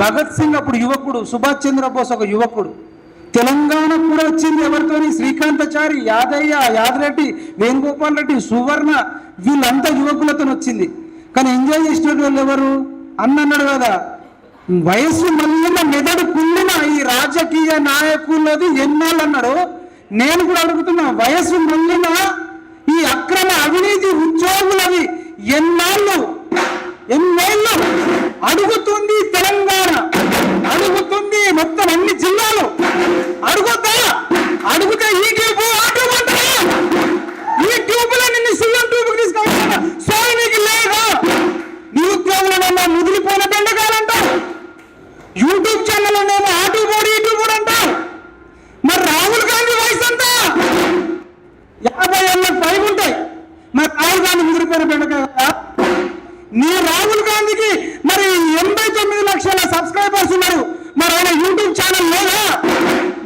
భగత్ సింగ్ అప్పుడు యువకుడు సుభాష్ చంద్రబోస్ ఒక యువకుడు. తెలంగాణ కూడా వచ్చింది ఎవరితోని? శ్రీకాంతచారి యాదయ్య యాదరెడ్డి వేణుగోపాల్ రెడ్డి సువర్ణ వీళ్ళంతా యువకులతో వచ్చింది. కానీ ఎంజాయ్ చేసిన వాళ్ళు ఎవరు? అన్న అన్నాడు కదా. వయసు మళ్ళీ మెదడు కుళ్ళిన ఈ రాజకీయ నాయకులది ఎన్నాళ్ళు అన్నాడు? నేను కూడా అడుగుతున్నా వయసు మళ్ళిన? ఈ అక్రమ అవినీతి ఉద్యోగులవి ఎన్నాళ్ళు? ఎన్నేళ్ళు అడుగుతుంది తెలంగాణ. అడుగుతుంది మొత్తం అన్ని జిల్లాలు. అడుగుతా అడుగుతా ఈ ట్యూబ్ ఆ ట్యూబ్ అంటారా ఈ ట్యూబ్లో నిన్ను సీఎం ట్యూబ్ తీసుకు సోయి నీకు లేదా నిరుద్యోగులనన్నా ముదిలిపోయిన బెండకాలంటావు యూట్యూబ్ ఛానల్ నేను ఆ ట్యూబ్ ఓడి ఈ ట్యూబ్ ఓడి అంటావు మరి రాహుల్ గాంధీ వయసు ఎంత యాభై ఏళ్ళకి పైగా ఉంటాయి మరి రాహుల్ గాంధీ ముదిరిపోయిన బెండకాయ కదా నీ రాహుల్ గాంధీకి మరి ఎనభై తొమ్మిది లక్షల సబ్స్క్రైబర్స్ ఉన్నారు మరి ఆయన యూట్యూబ్ ఛానల్ లేదా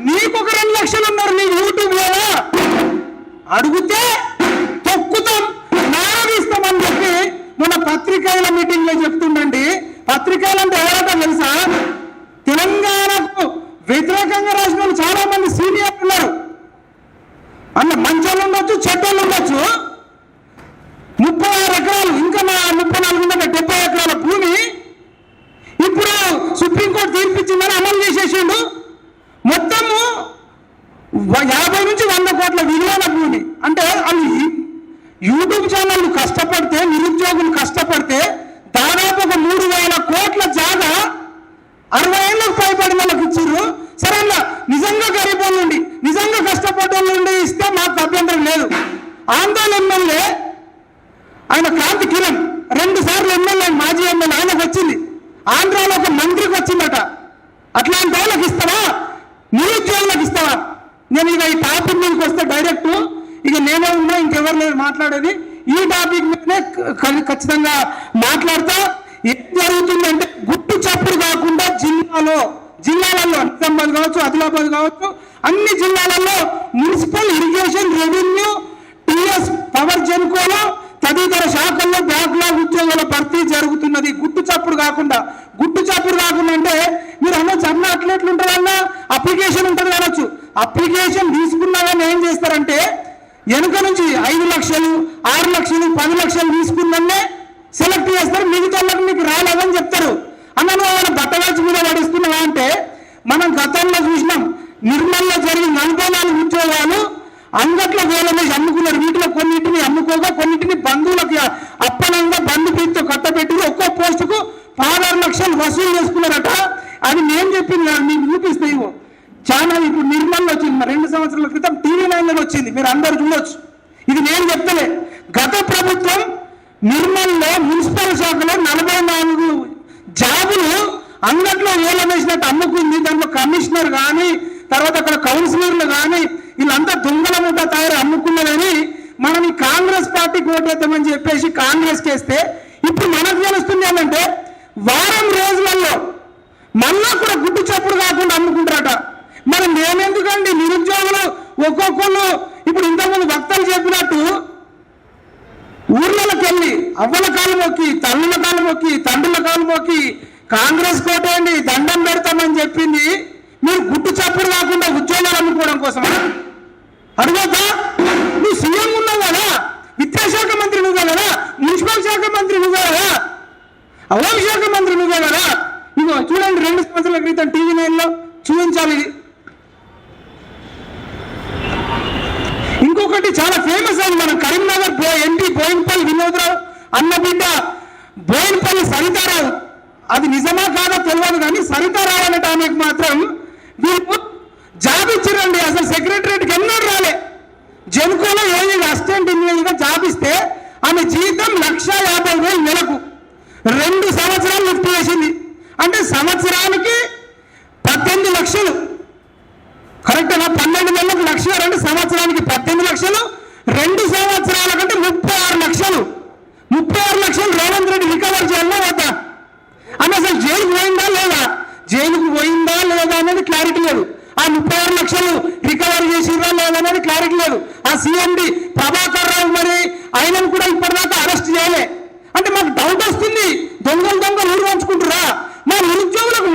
నీకు ఒక రెండు లక్షలు ఉన్నారు నీ యూట్యూబ్ లేదా అడిగితే తొక్కుతాం నారదీస్తామని చెప్పి మన పత్రికల మీటింగ్లో చెప్తుండండి పత్రికలు అంటే ఎవరో తెలుసా తెలంగాణకు వ్యతిరేకంగా రాసిన వాళ్ళు చాలా మంది సీనియర్ ఉన్నారు అన్న మంచోళ్ళు ఉండొచ్చు చెడ్డోళ్ళు ఉండొచ్చు ముప్పై ఆరు ఎకరాలు ఇంకా నా ముప్పై నాలుగు ఉందంటే డెబ్బై ఎకరాల భూమి ఇప్పుడు సుప్రీంకోర్టు తీర్పిచ్చిందని అమలు చేసేసిండు మొత్తము వ- యాభై నుంచి వంద కోట్ల విలువైన భూమి అంటే వాళ్ళు ఈ- యూట్యూబ్ ఛానళ్ళు కష్టపడితే నిరుద్యోగులు కష్టపడితే దాదాపు ఒక మూడు వేల కోట్ల జాగా అరవై ఏళ్ళకు పైబడిన వాళ్ళకి ఇచ్చిర్రు సరే అన్న నిజంగా గరీబ్ వాళ్ళు ఉండి నిజంగా కష్టపడ్డ వాళ్ళు ఉండి ఇస్తే మాకు అభ్యంతరం లేదు ఆందోళన ఎమ్మెల్యే ఆయన కాంతి కిరణ్ రెండు సార్లు ఎమ్మెల్యే మాజీ ఎమ్మెల్యే ఆయనకు వచ్చింది ఆంధ్రాలో ఒక మంత్రికి వచ్చిందట. అట్లాంటి వాళ్ళకి ఇస్తావా? నిరుద్యోగులకు ఇస్తావా? నేను ఇక ఈ టాపిక్ మీదకి వస్తే డైరెక్ట్ ఇక నేనే ఉన్నా ఇంకెవరు లేదు మాట్లాడేది. ఈ టాపిక్ మీదనే ఖచ్చితంగా మాట్లాడతా. ఏం జరుగుతుందంటే గుట్టు చప్పుడు కాకుండా జిల్లాలో జిల్లాలలో నిజామాబాద్ కావచ్చు ఆదిలాబాద్ కావచ్చు అన్ని జిల్లాలలో municipal irrigation revenue TS power జెన్కోలో తదితర శాఖల్లో బ్యాక్లాగ్ ఉద్యోగాల భర్తీ జరుగుతున్నది. గుట్టు చప్పుడు కాకుండా గుట్టు చప్పుడు కాకుండా అంటే మీరు అన్న అన్న అట్లెట్లు ఎట్లుంటుందన్న అప్లికేషన్ ఉంటుంది అనొచ్చు అప్లికేషన్ తీసుకున్న ఏం చేస్తారంటే వెనుక నుంచి ఐదు లక్షలు ఆరు లక్షలు పది లక్షలు తీసుకుందన్నే సెలెక్ట్ చేస్తారు మిగతా వాళ్ళకి మీకు రాలేదని చెప్తారు అన్న నువ్వు ఏమైనా బట్టవాచి మీద పడిస్తున్నావా అంటే మనం గతంలో చూసినాం నిర్మల్లో జరిగిన నలభై నాలుగు ఉద్యోగాలు అంగట్లో వేలమేసి అమ్ముకున్నారు వీటిలో కొన్నింటిని అమ్ముకోగా కొన్నింటిని బంధువులకి అప్పనంగా బంధు పీతో కట్టబెట్టి ఒక్కో పోస్టుకు పదహారు లక్షలు వసూలు చేసుకున్నారట అది నేను చెప్పింది కాదు, మీకు చూపిస్తే ఇవ్వు ఛానల్ ఇప్పుడు నిర్మల్లో వచ్చింది మరి రెండు సంవత్సరాల క్రితం టీవీ నైన్లో వచ్చింది మీరు అందరు చూడొచ్చు. ఇది నేను చెప్తలే. గత ప్రభుత్వం నిర్మల్లో మున్సిపల్ శాఖలో నలభై నాలుగు జాబులు అంగట్లో వేలం వేసినట్టు అమ్ముకుంది. దాంట్లో కమిషనర్ కానీ తర్వాత అక్కడ కౌన్సిలర్లు కానీ వీళ్ళంతా దొంగల ముద్ద తయారు అమ్ముకున్నదని మనం ఈ కాంగ్రెస్ పార్టీకి ఓటేద్దామని చెప్పేసి కాంగ్రెస్ చేస్తే ఇప్పుడు మనకు తెలుస్తుంది ఏంటంటే వారం రోజులలో మళ్ళా కూడా గుడ్డు చప్పుడు కాకుండా అమ్ముకుంటారట. మరి మేమెందుకండి నిరుద్యోగులు ఒక్కొక్కళ్ళు ఇప్పుడు ఇంతకుముందు భక్తులు చెప్పినట్టు ఊర్లలోకెళ్ళి వెళ్ళి అవ్వల కాలు మొక్కి తల్లుల కాలు మొక్కి తండ్రుల కాలు మొక్కి కాంగ్రెస్ కోటేయండి దండం పెడతామని చెప్పింది. మీరు గుట్టు చప్పుడు కాకుండా ఉద్యోగాలు అమ్ముకోవడం కోసమా? అడగద్దా నువ్వు సీఎం ఉన్నావు కదా విద్యాశాఖ మంత్రి నువ్వే కదా మున్సిపల్ శాఖ మంత్రి నువ్వే కదా హోంశాఖ మంత్రి నువ్వే కదా. ఇగో చూడండి రెండు సంవత్సరాల క్రితం టీవీ నైన్లో చూపించాలి ఇంకొకటి చాలా ఫేమస్ అయింది మనం కరీంనగర్ బో ఎంపీ బోయినపల్లి వినోదరావు అన్న బిడ్డ బోయినపల్లి సరితారావు. అది నిజమా కాదో తెలియదు కానీ సరితారావు అనే ఆమెకు మాత్రం వీళ్ళు జాబ్ ఇచ్చిరండి అసలు సెక్రటరీకి ఎన్నో రాలే. జెన్కోలో ఏది అసిస్టెంట్ ఇంజనీర్గా జాబ్ ఇస్తే ఆమె జీతం లక్ష యాభై వేలు నెలకు. రెండు సంవత్సరాలు లిఫ్ట్ చేసింది. అంటే సంవత్సరానికి పద్దెనిమిది లక్షలు. కరెక్టేనా పన్నెండు నెలలకు లక్ష రెండు సంవత్సరానికి పద్దెనిమిది లక్షలు రెండు సంవత్సరాల కంటే ముప్పై ఆరు లక్షలు. ముప్పై ఆరు లక్షలు రేవంత్ రెడ్డి రికవర్ చేయాలా వద్దా? అని అసలు జైలుకు పోయిందా లేదా? జైలుకు పోయిందా లేదా అనేది క్లారిటీ లేదు. ఆ ముప్పై ఆరు లక్షలు రికవర్ చేసిందా లేదా అనేది క్లారిటీ లేదు. ఆ సీఎండి ప్రభాకర్ రావు మరి ఆయనను కూడా ఇప్పటిదాకా అరెస్ట్ చేయలే. అంటే మాకు డౌట్ వస్తుంది. దొంగలు దొంగలు ఊరు పంచుకుంటారా మా నిరుద్యోగులకు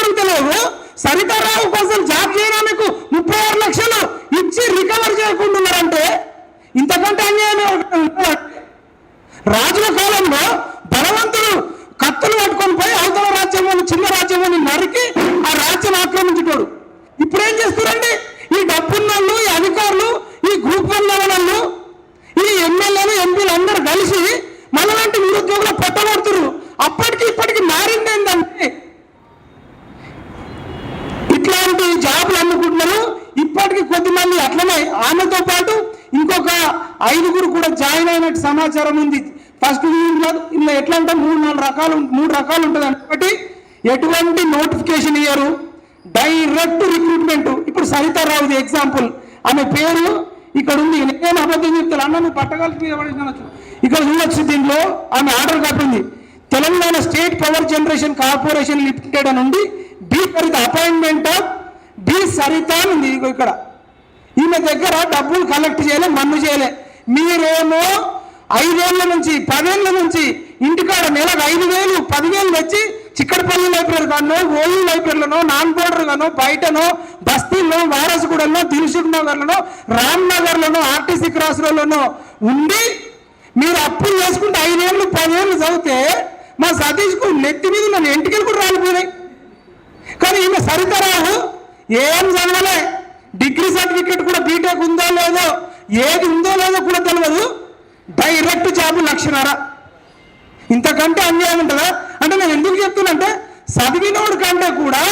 అడుగుతలేవు. సరితారావు కోసం జాబ్ చేయడానికి ముప్పై ఆరు లక్షలు ఇచ్చి రికవర్ చేయకుంటున్నారంటే ఇంతకంటే అన్యాయం రాజుల కాలంలో బలవంతులు కత్తులు పట్టుకొని పోయి అవతల రాజ్యంలో చిన్న రాజ్యం నరికి ఆ రకాలు మూడు రకాలు ఉంటుంది. ఒకటి ఎటువంటి నోటిఫికేషన్ ఇయ్యరు? డైరెక్ట్ రిక్రూట్మెంట్ ఇప్పుడు సరిత రావుది ఎగ్జాంపుల్ ఆమె పేరు ఇక్కడ ఉంది. నేను అబద్ధం చెప్తాను? అన్న నువ్వు పట్టగలిపి ఇక్కడ చూడొచ్చు దీంట్లో ఆమె ఆర్డర్ కట్టింది Telangana state power generation corporation limited అని ఉంది. B Saritha appointment of B Saritha అని ఉంది. ఇక్కడ. ఈమె దగ్గర డబ్బులు కలెక్ట్ చేయలే మన్ను చేయలే. మీరేమో ఐదేళ్ళ నుంచి పదేళ్ళ నుంచి ఇంటికాడ నెలకు ఐదు వేలు పదివేలు వచ్చి చిక్కడపల్లి లైబ్రరీ కానో ఓయూ లైబ్రరీలోనో నాన్ బోర్డర్ గానో బయటనో బస్తీల్లో వారసుగూడలో దిల్సుఖ్ నగర్లోనో రామ్ నగర్లోనో ఆర్టీసీ క్రాస్ ఉండి మీరు అప్పులు చేసుకుంటే ఐదేళ్ళు పదేళ్ళు చదివితే మా సతీష్కు నెత్తి మీద నన్ను ఎంటికలు కూడా రాలిపోయినాయి. కానీ ఈమె సరితరావు ఏం చదవలే? డిగ్రీ సర్టిఫికేట్ కూడా బీటెక్ ఉందో లేదో ఏది ఉందో లేదో కూడా తెలియదు డైరెక్ట్ జాబు లక్షణారా ఇంతకంటే అన్యాయం ఉంటుందా? అంటే నేను ఎందుకు చెప్తున్నంటే చదివినోడు కంటే కూడా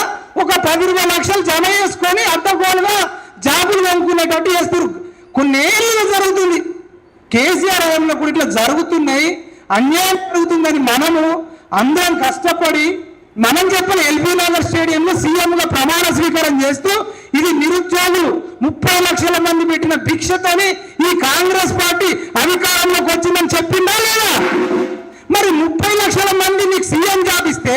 ఒక పది ఇరవై లక్షలు జమ చేసుకొని అడ్డగోలుగా జాబులు కొనుక్కునేటట్టు చేస్తారు కొన్ని జరుగుతుంది. కేసీఆర్ హయాంలో కూడా ఇట్లా జరుగుతున్నాయి. అన్యాయం జరుగుతుందని మనము అందరం కష్టపడి మనం చెప్పిన ఎల్బీ నగర్ స్టేడియంలో సీఎంగా ప్రమాణ స్వీకారం చేస్తూ ఇది నిరుద్యోగులు ముప్పై లక్షల మంది పెట్టిన భిక్షతోని ఈ కాంగ్రెస్ పార్టీ అధికారంలోకి వచ్చిందని చెప్పిందా లేదా? మరి ముప్పై లక్షల మంది మీకు సీఎం జాబ్ ఇస్తే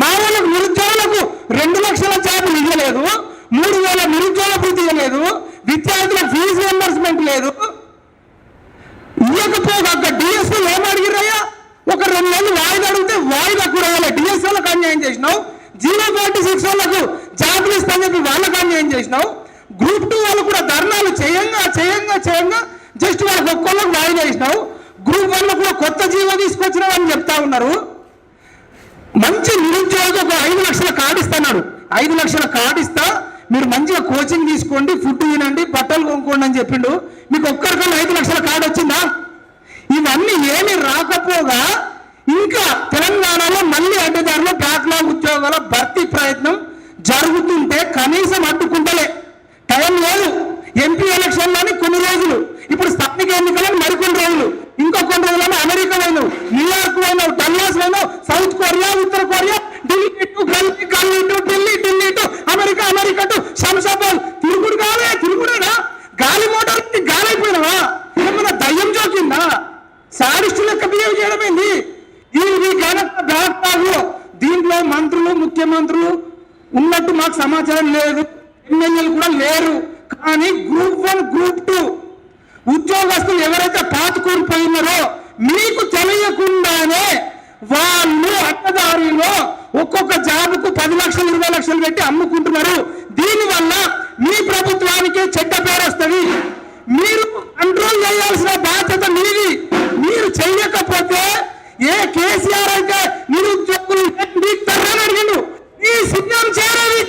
మా వాళ్ళకు నిరుద్యోగులకు రెండు లక్షల జాబులు ఇవ్వలేదు మూడు వేల నిరుద్యోగ భృతి ఇవ్వలేదు విద్యార్థుల ఫీజు రియంబర్స్మెంట్ లేదు. ఇవ్వకపోగా ఒక డిఎస్ఓ ఏం అడిగిరయ్యా ఒక రెండు నెలలు వాయిదా అడిగితే వాయిదా కూడా ఇవ్వలేదు డిఎస్ఓలకు అన్యాయం చేసినావు జీరో ఫార్టీ సిక్స్ వాళ్ళకు జాబులు ఇస్తామని చెప్పి వాళ్ళకు అన్యాయం చేసినావు. గ్రూప్ టూ వాళ్ళు కూడా ధర్నాలు చేయంగా చేయంగా చేయంగా జస్ట్ వాళ్ళకి ఒక్కొక్కరికి వాయిదా ఇచ్చినావు గ్రూప్ వన్ కూడా కొత్త జీవో తీసుకొచ్చిన అని చెప్తా ఉన్నారు. మంచి నిరుద్యోగ ఒక ఐదు లక్షల కార్డు ఇస్తున్నాడు. ఐదు లక్షల కార్డు ఇస్తా మీరు మంచిగా కోచింగ్ తీసుకోండి ఫుడ్ తినండి బట్టలు కొనుక్కోండి అని చెప్పిండు. మీకు ఒక్కరికన్నా ఐదు లక్షల కార్డు వచ్చిందా? ఇవన్నీ ఏమి రాకపోగా ఇంకా తెలంగాణలో మళ్ళీ అడ్డదారులు బ్యాక్లాగ్ ఉద్యోగాల భర్తీ ప్రయత్నం జరుగుతుంటే కనీసం అడ్డుకుంటలే. టైం లేదు. ఎంపీ ఎలక్షన్లోని కొన్ని రోజులు. ఇప్పుడు స్థానిక ఎన్నికలను మరికొన్ని రోజులు. ఇంకో కొన్ని రోజులను అమెరికా పోయినావు న్యూయార్క్ పోయినావు డల్లాస్ పోయినావు సౌత్ కొరియా ఉత్తర కొరియా ఢిల్లీ టు గల్లీ గల్లీ to Delhi Delhi to America America to Shamshabad. తిరుగుడు కాలే తిరుగుడేనా? గాలి మోటార్ గాలి అయిపోయినావా ఏమన్నా దయ్యం జోకిందా? సాడిస్టు లెక్క బిహేవ్ చేయడం ఏంది? ఈ ఘనత బ్యాక్లాగ్ దీంట్లో మంత్రులు ముఖ్యమంత్రులు ఉన్నట్టు మాకు సమాచారం లేదు. ఎమ్మెల్యేలు కూడా లేరు. కానీ గ్రూప్ వన్ గ్రూప్ టూ ఉద్యోగస్తులు ఎవరైతే పాతుకూరిపోయినారో మీకు తెలియకుండానే వాళ్ళు అట్టదారిలో ఒక్కొక్క జాబుకు పది లక్షలు ఇరవై లక్షలు పెట్టి అమ్ముకుంటున్నారు. దీనివల్ల మీ ప్రభుత్వానికి చెడ్డ పేరు వస్తుంది. మీరు కంట్రోల్ చేయాల్సిన బాధ్యత మీది. మీరు చేయకపోతే ఏ కేసీఆర్ అయితే నిరుద్యోగులు మీకు తరని అడిగిండు ఈ సిద్ధం చేయాలి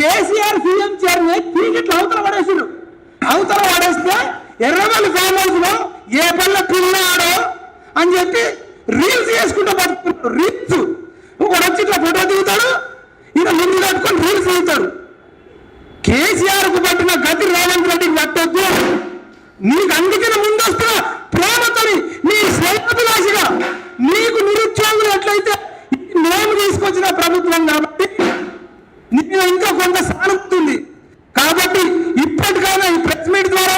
కేసీఆర్ సీఎం చైర్మన్ పీకెట్లు అవతల పడేసారు అవతల పడేస్తే ఎర్రవల్లి ఫామ్ హౌస్లో ఏ పల్ల పిల్లాడో అని చెప్పి రీల్స్ చేసుకుంటూ బతుకుతున్నాడు. రీల్స్ ఒకడు వచ్చి ఇట్లా ఫోటో దిగుతాడు ఈయన ముందు కట్టుకొని రీల్స్ దిగుతాడు కేసీఆర్కు పట్టిన గతి రేవంత్ రెడ్డికి పట్టొద్దు. నీకు అందుకని ముందు ప్రేమతోని నీ శ్రేయభిలాషిగా నీకు నిరుద్యోగులు ఎట్లయితే నేను తీసుకొచ్చిన ప్రభుత్వం కాబట్టి నీకు ఇంకా కొంత సానుతుంది కాబట్టి ఇప్పటికైనా ఈ ప్రెస్ మీట్ ద్వారా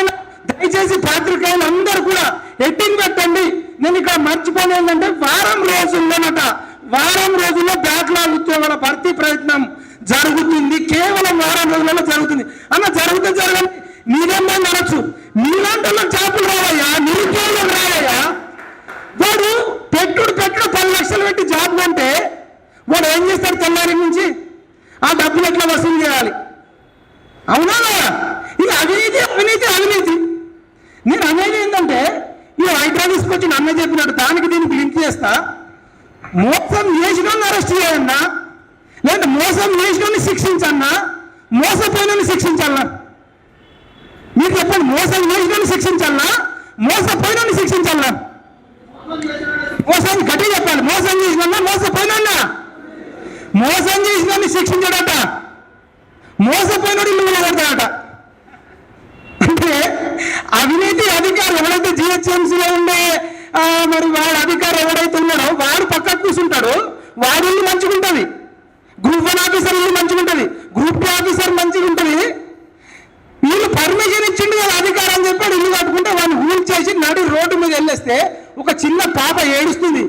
దయచేసి పాత్రికేయులు అందరూ కూడా ఎట్టింగ్ పెట్టండి. నేను ఇక్కడ మర్చిపోయి ఏంటంటే వారం రోజుల్లోనట వారం రోజుల్లో బ్యాక్లాగ్ ఉద్యోగాల భర్తీ ప్రయత్నం జరుగుతుంది. కేవలం వారం రోజులలో జరుగుతుంది. అన్న జరుగుతుంది జరగండి మీరేమో అనొచ్చు మీలాంటి వాళ్ళకి జాబులు రావయ్యా నిరుద్యోగులు రావయ్యా వాడు పెట్టుడు పెట్టుడు పది లక్షలు పెట్టి జాబ్ కొంటే వాడు ఏం చేస్తాడు తెల్లారి నుంచి ఆ డబ్బులు ఎట్లా వసూలు చేయాలి అవునా లేదా? ఇది అవినీతి అవినీతి అవినీతి నేను అనేది ఏంటంటే ఈ హైడ్రా తీసుకొచ్చి నన్ను చెప్పినట్టు దానికి దీనికి లింక్ చేస్తా మోసం చేసిన అరెస్ట్ చేయన్నా లేదంటే మోసం చేసిన శిక్షించన్నా మోసపోయిన శిక్షించాలన్నా? మీరు చెప్పండి మోసం చేసిన శిక్షించాలన్నా? మోసపోయిన శిక్షించాలన్నా? మోసం గట్టి చెప్పాలి మోసం చేసిన మోసపోయినా మోసం చేసిన శిక్షించాడట. మోసపోయినోడు ఇల్లు అంటే అవినీతి అధికారులు ఎవరైతే జిహెచ్ఎంసీలో ఉండే మరి వాడు అధికారి ఎవరైతే ఉన్నాడో వాడు పక్కకు కూర్చుంటాడో వాడి ఇల్లు మంచిగా ఉంటుంది గ్రూప్ వన్ ఆఫీసర్ ఇల్లు మంచిగా ఉంటుంది గ్రూప్ టూ ఆఫీసర్ మంచిగా ఉంటుంది వీళ్ళు పర్మిషన్ ఇచ్చిండు కదా అధికారం అని చెప్పాడు ఇల్లు కట్టుకుంటే వాడిని ఊల్ చేసి నడి రోడ్డు మీద వెళ్ళేస్తే ఒక చిన్న పాప ఏడుస్తుంది.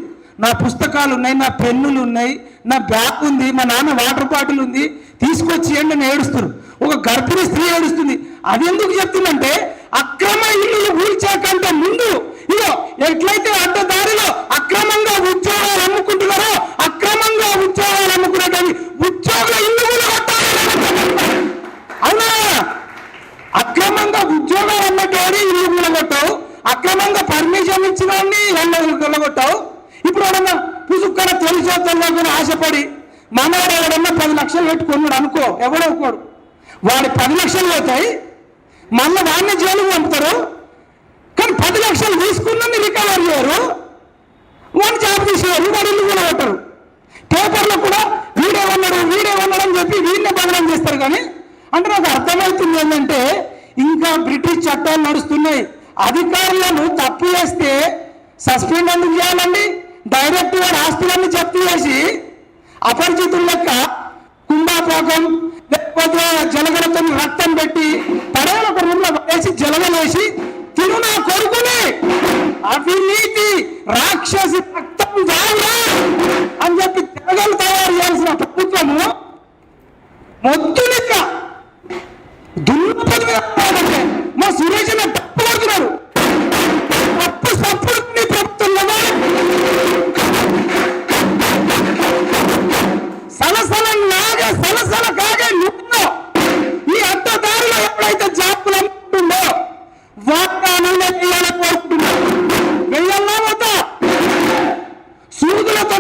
నా పుస్తకాలు ఉన్నాయి నా పెన్నులు ఉన్నాయి నా బ్యాగ్ ఉంది మా నాన్న వాటర్ బాటిల్ ఉంది తీసుకొచ్చి ఏంటి నేను ఏడుస్తారు ఒక గర్భిణీ స్త్రీ ఏడుస్తుంది. అది ఎందుకు చెప్తుందంటే అక్రమ ఇల్లు ఊల్చాకంటే ముందు ఇదో ఎట్లయితే అడ్డదారిలో అక్రమంగా ఉద్యోగాలు అమ్ముకుంటున్నారో అక్రమంగా ఉద్యోగాలు అమ్ముకునేటవి ఉద్యోగుల ఇల్లు కూడా కొట్టాలి అవునా అక్రమంగా ఉద్యోగాలు అన్నటువంటి ఇల్లు కూలగొట్టావు అక్రమంగా పర్మిషన్ ఇచ్చిన వాడిని ఇల్లు కూలగొట్టావు ఇప్పుడు ఎవడన్నా పుసుక్కన తెలిసో తెలియకుండా ఆశపడి మనవాడు ఎవడన్నా పది లక్షలు పెట్టుకున్నాడు అనుకో ఎవడో ఒక్కడు వాడి పది లక్షలు పోతాయి మళ్ళీ వాడిని జైలుకు పంపుతారు కానీ పది లక్షలు తీసుకున్నది రికవర్ చేయరు వాడిని జాబ్ తీసేవారు వాడు ఇల్లు కూలగొట్టరు పేపర్లో కూడా వీడేమన్నాడు వీడేమన్నాడు అని చెప్పి వీడినే బదనం చేస్తారు కానీ అంటే నాకు ఏంటంటే ఇంకా బ్రిటిష్ చట్టాలు నడుస్తున్నాయి. అధికారులను తప్పు చేస్తే సస్పెండ్ ఎందుకు చేయాలండి? డైరెక్ట్గా ఆస్తులన్నీ జప్తు చేసి అపరిచితుల లెక్క కుంభాపోకం లేకపోతే జలగలతో రక్తం పెట్టి పడవలు ఒక రూమ్లో వేసి జలగలేసి తిను నా కొడుకుని అవినీతి రాక్షసి రక్తం అని చెప్పి తెగలు తయారు చేయాల్సిన ప్రభుత్వము మొద్దు లెక్క దున్నపది మా సురేష్ తప్పు పడుతున్నాడు తప్పు తప్పుడు నీ ప్రభుత్వం కదా సలసల నాగే సలసల కాగే నువ్వు. ఈ అడ్డదారిలో ఎప్పుడైతే జాబులు అమ్ముతుందో వాగ్దానంలో వేయాలని కోరుకుంటున్నావు. వెయ్యల్లా వద్దా? సూదులతో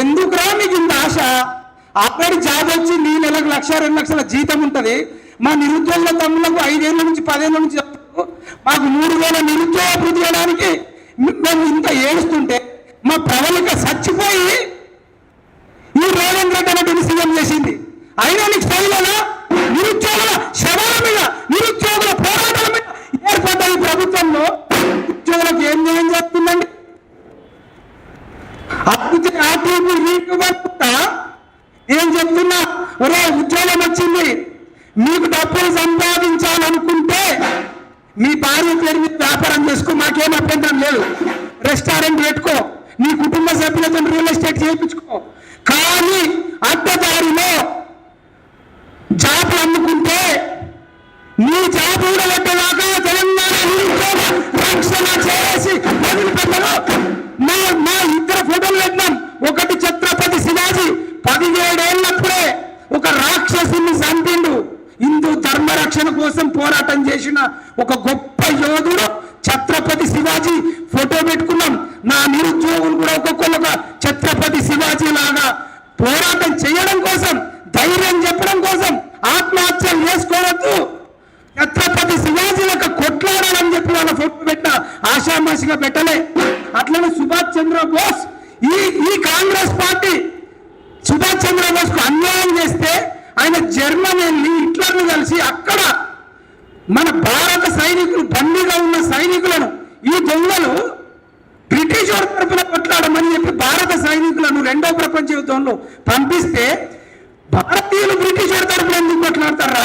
ఎందుకురా మీకు ఇంత ఆశ? ఆల్రెడీ జాబ్ వచ్చింది. నీ లక్ష రెండు లక్షల జీతం ఉంటుంది. మా నిరుద్యోగుల తమ్ములకు ఐదేళ్ళ నుంచి పదేళ్ళ నుంచి మాకు మూడు వేల నిరుద్యోగ వృద్ధి చేయడానికి మేము ఇంత ఏడుస్తుంటే మా ప్రవళిక చచ్చిపోయి ఈ రేవంత్ రెడ్డి అన్నటువంటి సీఎం చేసింది. అయినా నీకు తెలియదా నిరుద్యోగుల శవాల మీద నిరుద్యోగుల పోరాటాల మీద ఏర్పడ్డ ఈ ప్రభుత్వంలో. ఉద్యోగులకు ఏం న్యాయం చేస్తుందండి? అద్భుత ఆటోపు రీకుకుంటా ఏం చెప్తున్నా ఒరే ఉద్యోగం వచ్చింది మీకు డబ్బులు సంపాదించాలనుకుంటే మీ భార్య పేరు మీద వ్యాపారం చేసుకో మాకేం అభ్యంతరం లేదు రెస్టారెంట్ పెట్టుకో నీ కుటుంబ సభ్యులతో రియల్ ఎస్టేట్ చేయించుకో కానీ అడ్డదారిలో జాబ్ అమ్ముకుంటే నీ జాబ్ ఊడగొట్టేదాకా తెలంగాణ నిరుద్యోగ రక్షణ చేసి వదిలిపెట్టరు మా మా ఇద్దరు ఫోటోలు పెట్టినాం ఒకటి ఛత్రపతి శివాజీ పదిహేడేళ్ళప్పుడే ఒక రాక్షసుని చంపిండు. హిందూ ధర్మరక్షణ కోసం పోరాటం చేసిన ఒక గొప్ప యోధుడు ఛత్రపతి శివాజీ ఫోటో పెట్టుకున్నాం. నా నిరుద్యోగులు కూడా ఒక్కొక్కరు ఒక ఛత్రపతి శివాజీ లాగా పోరాటం చేయడం కోసం ధైర్యం చెప్పడం కోసం ఆత్మహత్యలు చేసుకోవద్దు. ఛత్రపతి శివాజీ యొక్క కొట్లాడాలని చెప్పి వాళ్ళ ఫోటో పెట్టిన ఆషామాషిగా పెట్టలే. అట్లనే సుభాష్ చంద్ర బోస్ ఈ ఈ కాంగ్రెస్ పార్టీ సుభాష్ చంద్రబోస్కు అన్యాయం చేస్తే ఆయన జర్మనీ వెళ్ళి హిట్లర్ను కలిసి అక్కడ మన భారత సైనికులు బందీగా ఉన్న సైనికులను ఈ దొంగలు బ్రిటిష్ వారి తరపున కొట్లాడమని చెప్పి భారత సైనికులను రెండో ప్రపంచ యుద్ధంలో పంపిస్తే భారతీయులు బ్రిటిష్ వారి తరఫున ఎందుకు కొట్లాడతారా?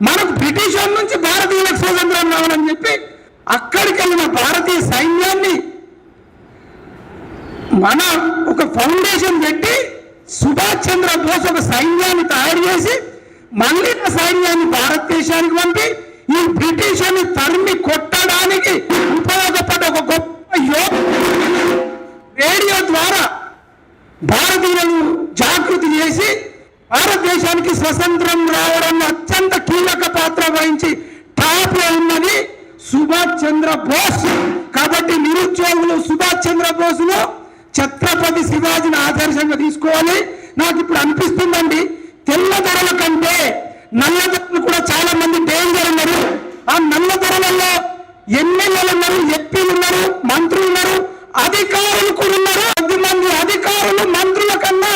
మనకు బ్రిటిష్ వారి నుంచి భారతీయులకు స్వతంత్రం రావాలని చెప్పి అక్కడికి వెళ్ళిన భారతీయ సైన్యాన్ని మన ఒక ఫౌండేషన్ పెట్టి సుభాష్ చంద్రబోస్ ఒక సైన్యాన్ని తయారు చేసి మళ్ళీ ఆ సైన్యాన్ని భారతదేశానికి పంపి ఈ బ్రిటిషర్ని తరిమి కొట్టడానికి ఉపయోగపడ్డ ఒక గొప్ప యోగ రేడియో ద్వారా భారతీయులను జాగృతి చేసి భారతదేశానికి స్వతంత్రం రావడంలో అత్యంత కీలక పాత్ర వహించి టాప్ ఉన్నది సుభాష్ చంద్ర బోస్ కాబట్టి నిరుద్యోగులు సుభాష్ చంద్ర బోస్ను ఛత్రపతి శివాజీని ఆదర్శంగా తీసుకోవాలి. నాకు ఇప్పుడు అనిపిస్తుందండి తెల్లధరల కంటే నల్లధరలు కూడా చాలా మంది డేంజర్ ఉన్నారు. ఆ నల్లధరలలో ఎమ్మెల్యేలు ఉన్నారు ఎంపీలు ఉన్నారు మంత్రులు ఉన్నారు అధికారులు కూడా ఉన్నారు. కొద్ది మంది అధికారులు మంత్రుల కన్నా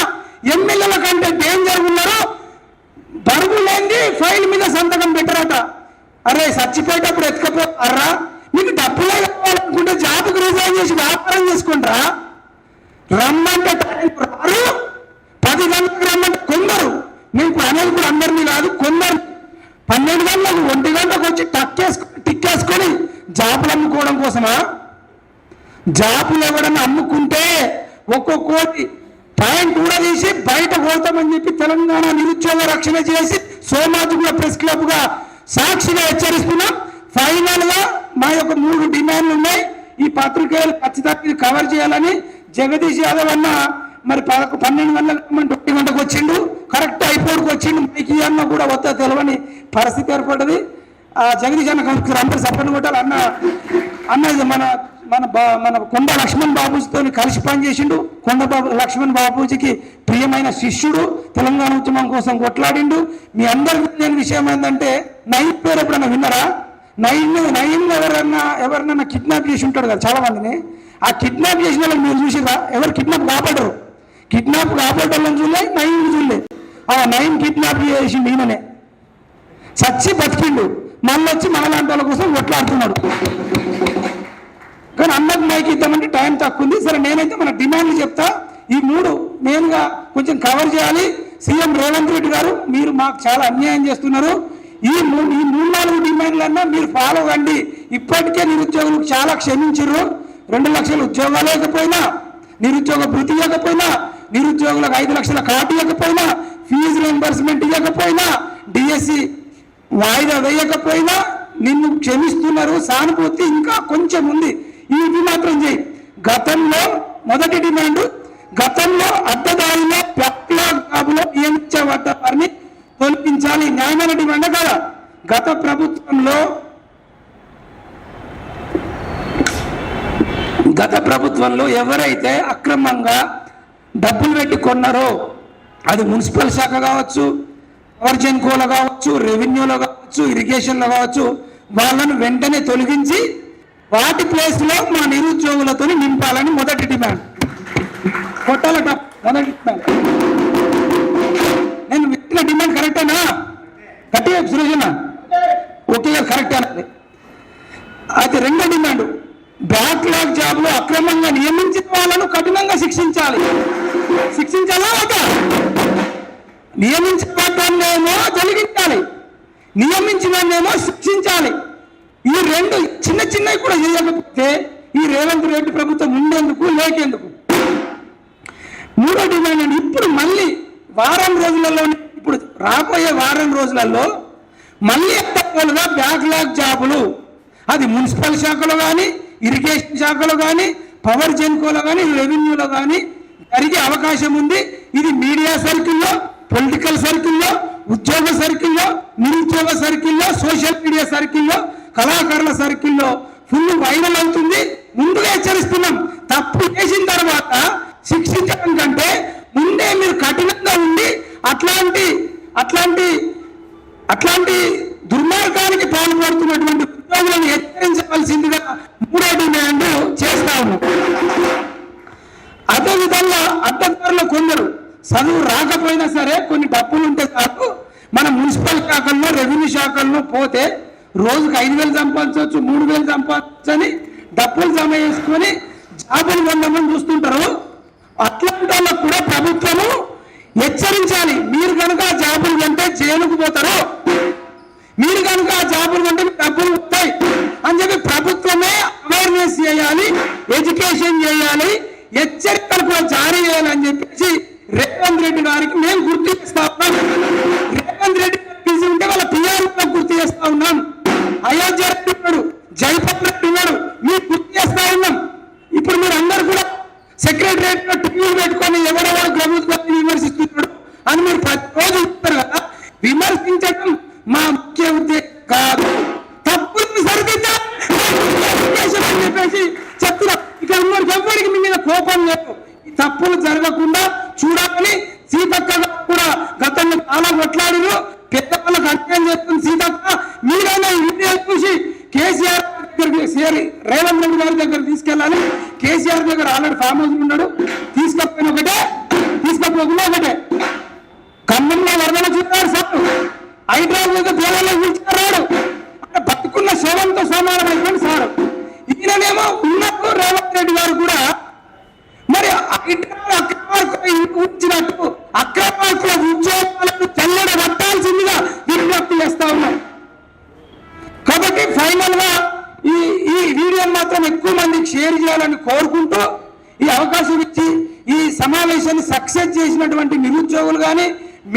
ఎమ్మెల్యేల కంటే డేంజర్ ఉన్నారు. బరువు లేని ఫైల్ మీద సంతకం పెట్టరట. అరే చచ్చిపోయేటప్పుడు ఎత్తుకపోతారా మీకు డబ్బులే కావాలనుకుంటే జాబుకు రిజైన్ చేసి వ్యాపారం చేసుకుంటారా. రమ్మంటే టైంకు రారు పది గంటలకు రమ్మంటే కొందరు. నేను ఇప్పుడు కూడా అందరినీ కాదు కొందరు. పన్నెండు గంటలకు ఒంటి గంటకు వచ్చి టక్కేసుకొని టిక్కేసుకొని జాబులు అమ్ముకోవడం కోసమా? జాబులు ఎవడన్నా అమ్ముకుంటే ఒక్కొక్కటి పాయింట్ కూడా తీసి బయట పోతామని చెప్పి తెలంగాణ నిరుద్యోగ రక్షణ చేసి సోమాజిగూడ ప్రెస్ క్లబ్గా సాక్షిగా హెచ్చరిస్తున్నాం. ఫైనల్గా మా యొక్క మూడు డిమాండ్లు ఉన్నాయి ఈ పత్రికలు ఖచ్చితంగా కవర్ చేయాలని జగదీష్ యాదవ్ అన్న మరి పదకొ పన్నెండు గంటలకు మన గంటకు వచ్చిండు. కరెక్ట్ అయిపోడుకు వచ్చిండు. మైకి అన్న కూడా వద్ద తెలవని పరిస్థితి ఏర్పడ్డది. ఆ జగదీష్ అన్న కనుక అందరూ సపోర్ట్ కొట్టాలి. అన్న అన్న ఇది మన మన బా- మన కొండ లక్ష్మణ్ బాబూజీతో కలిసి పనిచేసిండు కొండ బాబు లక్ష్మణ్ బాబూజీకి ప్రియమైన శిష్యుడు. తెలంగాణ ఉద్యమం కోసం కొట్లాడిండు. మీ అందరికి నేను విషయం ఏంటంటే నైన్ పేరు ఎప్పుడన్నా విన్నారా? నైన్ నైన్ ఎవరన్నా ఎవరినన్నా కిడ్నాప్ చేసి ఉంటాడు కదా చాలా మందిని ఆ కిడ్నాప్ చేసిన వాళ్ళని మీరు చూసిరా ఎవరు కిడ్నాప్ కాపాడరు? కిడ్నాప్ కాపాడాలని చూడలే నైన్ చూడలే. ఆ నైన్ కిడ్నాప్ చేసిండు ఈయననే. చచ్చి బతికిండు. మళ్ళీ వచ్చి మన లాంటి వాళ్ళ కోసం కొట్లాడుతున్నాడు. కానీ అన్నకు మైకి ఇద్దామంటే టైం తక్కువ ఉంది. సరే నేనైతే మన డిమాండ్లు చెప్తా. ఈ మూడు మెయిన్గా కొంచెం కవర్ చేయాలి. సీఎం రేవంత్ రెడ్డి గారు మీరు మాకు చాలా అన్యాయం చేస్తున్నారు. ఈ మూడు ఈ మూడు నాలుగు డిమాండ్లన్నా మీరు ఫాలో కండి. ఇప్పటికే నిరుద్యోగులకు చాలా క్షమించారు. రెండు లక్షల ఉద్యోగాలు లేకపోయినా నిరుద్యోగ భృతి ఇవ్వకపోయినా నిరుద్యోగులకు ఐదు లక్షల కార్డు ఇవ్వకపోయినా ఫీజు రింబర్స్మెంట్ ఇవ్వకపోయినా డిఎస్సి వాయిదా వేయకపోయినా నిన్ను క్షమిస్తున్నారు సానుభూతి ఇంకా కొంచెం ఉంది. ఇది మాత్రం చేయి గతంలో మొదటి డిమాండ్ గతంలో అడ్డదారిలో బ్యాక్లాగ్ జాబులో నియమించబడ్డ వారిని తొలగించాలి. న్యాయమైన డిమాండ్ కదా? గత ప్రభుత్వంలో గత ప్రభుత్వంలో ఎవరైతే అక్రమంగా డబ్బులు పెట్టి కొన్నారో అది మున్సిపల్ శాఖ కావచ్చు పవర్ జెన్కోలో కావచ్చు రెవెన్యూలో కావచ్చు ఇరిగేషన్లో కావచ్చు వాళ్ళను వెంటనే తొలగించి వాటి ప్లేస్లో మా నిరుద్యోగులతో నింపాలని మొదటి డిమాండ్. కొట్టాల మొదటి డిమాండ్. నేను విత్తిన డిమాండ్ కరెక్టేనా? గట్టిగా సృజన ఓకే కరెక్టే అయితే రెండో డిమాండ్. బ్యాక్లాగ్ జాబ్లో అక్రమంగా నియమించిన వాళ్ళను కఠినంగా శిక్షించాలి. శిక్షించాలా వద్దా? నియమించబడ్డాన్నేమో తొలగించాలి. నియమించినన్నేమో శిక్షించాలి. ఈ రెండు చిన్న చిన్నవి కూడా చేయకపోతే ఈ రేవంత్ రెడ్డి ప్రభుత్వం ఉండేందుకు లేకేందుకు? మూడో డిమాండ్ ఇప్పుడు మళ్ళీ వారం రోజులలో ఇప్పుడు రాబోయే వారం రోజులలో మళ్ళీ ఎత్తగా బ్యాక్లాగ్ జాబులు? అది మున్సిపల్ శాఖలో కానీ ఇరిగేషన్ శాఖలో కానీ పవర్ జెన్కోలో కానీ రెవెన్యూలో కానీ జరిగే అవకాశం ఉంది. ఇది మీడియా సర్కిల్లో పొలిటికల్ సర్కిల్లో ఉద్యోగ సర్కిల్లో నిరుద్యోగ సర్కిల్లో సోషల్ మీడియా సర్కిల్లో కళాకారుల సర్కిల్లో ఫుల్ వైరల్ అవుతుంది. ముందుగా హెచ్చరిస్తున్నాం. తప్పు చేసిన తర్వాత శిక్షించడం కంటే ముందే మీరు కఠినంగా ఉండి అట్లాంటి అట్లాంటి అట్లాంటి దుర్మార్గానికి పాల్పడుతున్నటువంటి ఉద్యోగులను హెచ్చరించవలసిందిగా మూడో డిమాండ్ చేస్తాము అదేవిధంగా అదే కొందరు చదువు రాకపోయినా సరే కొన్ని డబ్బులు ఉంటే చాలు మన మున్సిపల్ శాఖల్లో రెవెన్యూ శాఖల్లో పోతే రోజుకు ఐదు వేలు సంపాదించవచ్చు మూడు వేలు సంపాదించని డబ్బులు జమ చేసుకొని జాబులు పొందమని చూస్తుంటారు. అట్లాంటి వాళ్ళకు కూడా ప్రభుత్వము హెచ్చరించాలి. మీరు కనుక జాబులు కంటే జైలుకు పోతారు. మీరు కనుక ఆ జాబులు కంటే డబ్బులు వస్తాయి. అని చెప్పి ప్రభుత్వమే అవేర్నెస్ చేయాలి ఎడ్యుకేషన్ చేయాలి హెచ్చరికలు కూడా జారీ చేయాలని చెప్పేసి రేవంత్ రెడ్డి గారికి మేము గుర్తు చేస్తా ఉన్నాం. రేవంత్ రెడ్డి గారు బిజీ ఉంటే వాళ్ళ పిఆర్ గుర్తు చేస్తా ఉన్నాం. అయోధ్య రెడ్డి కేసీఆర్ దగ్గరికి సీఆర్ రేవంత్ రెడ్డి గారి దగ్గర తీసుకెళ్ళాలి. కేసీఆర్ దగ్గర ఆల్రెడీ ఫామ్ హౌస్ ఉన్నాడు. తీసుకపోయిన ఒకటే తీసుకపోకుండా ఒకటే. ఖమ్మంలో వరదలు చూడారు సార్. హైదరాబాద్ దేవాలయం పిలిచారు అంటే బతుకున్న శవంతో సమానం అయిపోయింది సార్. ఈయననేమో ఉన్నప్పుడు రేవంత్ రెడ్డి గారు కూడా మరి అక్రమార్కులు అక్రమార్కుల ఉద్యోగాలను చల్లడ పట్టాల్సిందిగా విజ్ఞప్తి చేస్తా ఉన్నాం కాబట్టి ఫైనల్గా ఈ ఈ వీడియోని మాత్రం ఎక్కువ మందికి షేర్ చేయాలని కోరుకుంటూ ఈ అవకాశం ఇచ్చి ఈ సమావేశాన్ని సక్సెస్ చేసినటువంటి నిరుద్యోగులు కానీ